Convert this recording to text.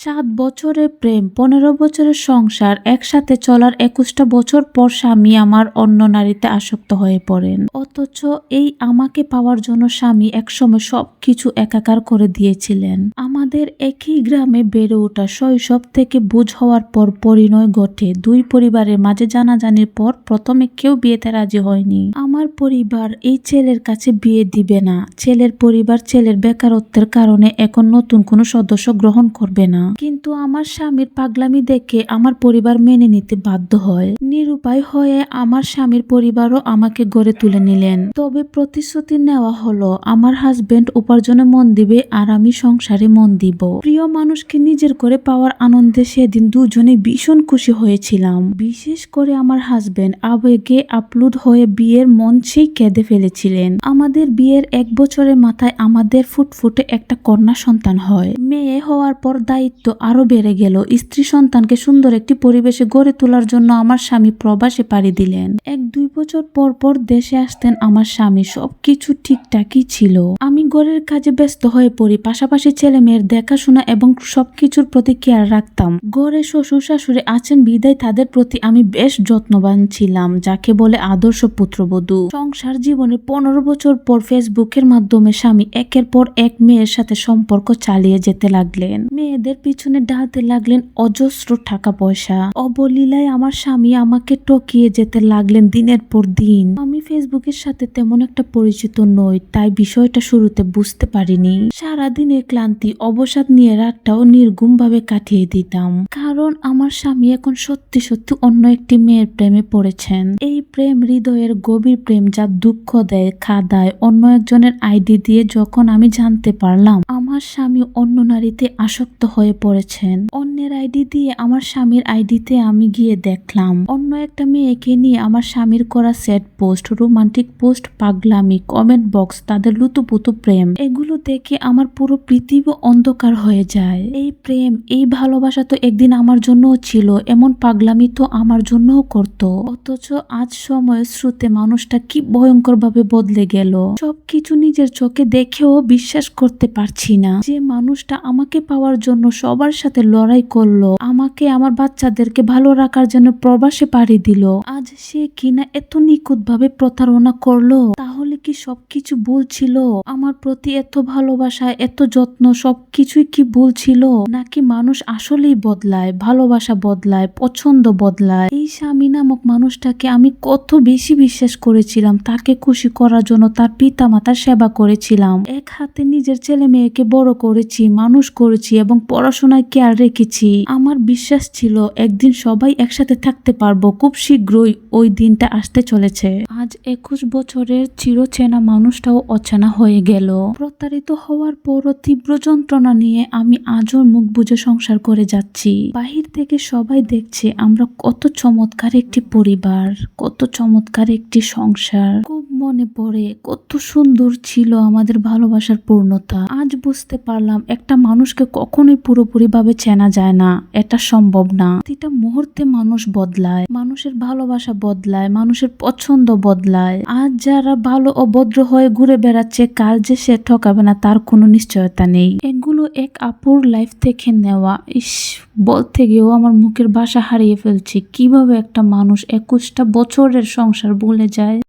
সাত বছরের প্রেম, পনেরো বছরের সংসার, একসাথে চলার একুশটা বছর পর স্বামী আমার অন্য নারীতে আসক্ত হয়ে পড়েন। অথচ এই আমাকে পাওয়ার জন্য স্বামী একসময় সব কিছু একাকার করে দিয়েছিলেন। আমাদের একই গ্রামে বেড়ে ওঠা শৈশব থেকে বুঝ হওয়ার পর পরিণয় ঘটে। দুই পরিবারের মাঝে জানাজানির পর প্রথমে কেউ বিয়েতে রাজি হয়নি। আমার পরিবার এই ছেলের কাছে বিয়ে দিবে না। ছেলের পরিবার ছেলের বেকারত্বের কারণে এখন নতুন কোনো সদস্য গ্রহণ করবে না। কিন্তু আমার স্বামীর পাগলামি দেখে আমার পরিবার মেনে নিতে বাধ্য হয়। নিরুপায় হয়ে আমার স্বামীর পরিবারও আমাকে গড়ে তুলে নিলেন। তবে প্রতিশ্রুতি নেওয়া হলো, আমার হাজবেন্ড উপার্জনে মন দিবে আর আমি সংসারে মন দিব। প্রিয় মানুষকে নিজের করে পাওয়ার আনন্দে সেদিন দুজনে ভীষণ খুশি হয়েছিলাম। বিশেষ করে আমার হাজবেন্ড আবেগে আপলোড হয়ে বিয়ের মঞ্চেই কেঁদে ফেলেছিলেন। আমাদের বিয়ের এক বছরের মাথায় আমাদের ফুটফুটে একটা কন্যা সন্তান হয়। মেয়ে হওয়ার পর দায়িত্ব আরও বেড়ে গেল। স্ত্রী সন্তানকে সুন্দর একটি পরিবেশে গড়ে তোলার জন্য আমার স্বামী প্রবাসে পাড়ি দিলেন। এক দুই বছর পর পর দেশে আসতেন আমার স্বামী। সবকিছু ঠিকঠাকই ছিল। আমি ঘরের কাজে ব্যস্ত হয়ে পড়ি। পাশাপাশি ছেলে মেয়ের দেখাশোনা এবং সবকিছুর প্রতি কেয়ার রাখতাম। ঘরে শ্বশুর শাশুড়ি আছেন, বিদায় তাদের প্রতি আমি বেশ যত্নবান ছিলাম, যাকে বলে আদর্শ পুত্রবধূ। সংসার জীবনে পনেরো বছর পর ফেসবুকের মাধ্যমে স্বামী একের পর এক মেয়ের সাথে সম্পর্ক চালিয়ে যেতে লাগলেন। মেয়েদের পিছনে ডালতে লাগলেন অজস্র টাকা পয়সা। অবলীলায় আমার স্বামী আমাকে টকিয়ে যেতে লাগলেন দিনের পর দিন। আমি ফেসবুকের সাথে তেমন একটা পরিচিত নই, তাই বিষয়টা শুরুতে বুঝতে পারিনি। সারাদিনের ক্লান্তি, অবসাদ নিয়ে রাতটাও নির্গুম ভাবে কাটিয়ে দিতাম। কারণ আমার স্বামী এখন সত্যি সত্যি অন্য একটি মেয়ের প্রেমে পড়েছেন। এই প্রেম হৃদয়ের গভীর প্রেম যা দুঃখ দেয়, খাদায়, অন্য একজনের আইডি দিয়ে যখন আমি জানতে পারলাম আমার স্বামী অন্য নারীতে আসক্ত হয়ে পড়েছেন। অন্যের আইডি দিয়ে আমার স্বামীর আইডিতে আমি গিয়ে দেখলাম। অন্য একটা মেয়েকে নিয়ে আমার স্বামীর করা সেট পোস্ট, রোমান্টিক পোস্ট, পাগলামি, কমেন্ট বক্স, তাদের লুতুপুতু প্রেম, এগুলো দেখে আমার পুরো পৃথিবী অন্ধকার হয়ে যায়। এই প্রেম, এই ভালোবাসা তো একদিন আমার জন্যও ছিল, এমন পাগলামি তো আমার জন্যও করত। অথচ আজ সময় শ্রুতে মানুষটা কি ভয়ঙ্কর ভাবে বদলে গেল। সবকিছু নিজের চোখে দেখেও বিশ্বাস করতে পারছি না। যে মানুষটা আমাকে পাওয়ার জন্য সবার সাথে লড়াই করল, আমাকে আমার বাচ্চাদেরকে ভালো রাখার জন্য প্রবাসে পাড়ি দিল। আজ সে কিনা এত নিখুঁত ভাবে প্রতারণা করল, তাহলে কি সবকিছু ভুল ছিল? আমার প্রতি এত ভালোবাসা, এত যত্ন সবকিছুই কি ভুল ছিল? নাকি মানুষ আসলেই বদলায়, ভালোবাসা বদলায়, পছন্দ বদলায়? এই স্বামী নামক মানুষটাকে আমি কত বেশি বিশ্বাস করেছিলাম, তাকে খুশি করার জন্য তার পিতা মাতার সেবা করেছিলাম। এক হাতে নিজের ছেলে মেয়েকে বড় করেছি, মানুষ করেছি এবং পড়াশোনায় কেয়ার রেখেছি। আমার বিশ্বাস ছিল একদিন সবাই একসাথে থাকতে পারব, খুব শীঘ্রই ওই দিনটা আসতে চলেছে। আজ একুশ বছরের চিরচেনা মানুষটাও অচেনা হয়ে গেল। প্রতারিত হওয়ার পরও তীব্র যন্ত্রণা নিয়ে আমি আজও মুখ বুঝে সংসার করে যাচ্ছি। বাহির থেকে সবাই দেখছে আমরা কত চমৎকার একটি পরিবার, কত চমৎকার একটি সংসার। খুব মনে পড়ে, কত সুন্দর ছিল আমাদের ভালোবাসার পূর্ণতা। আজ বুঝতে পারলাম, একটা মানুষকে কখনোই পুরোপুরি ভাবে চেনা যায় না। এটা সম্ভব না। প্রতিটা মুহূর্তে মানুষ বদলায়। মানুষের ভালোবাসা বদলায়। মানুষের পছন্দ বদলায়। আজ যারা ভালো ও ভদ্র হয়ে ঘুরে বেড়াচ্ছে, কাল যে সে ঠকাবে না, তার কোনো নিশ্চয়তা নেই। এগুলো এক আপুর লাইফ থেকে নেওয়া। ইস, বলতে গিয়েও আমার মুখের ভাষা হারিয়ে ফেলছি। কীভাবে একটা মানুষ একুশটা বছরের সংসার ভুলে যায়?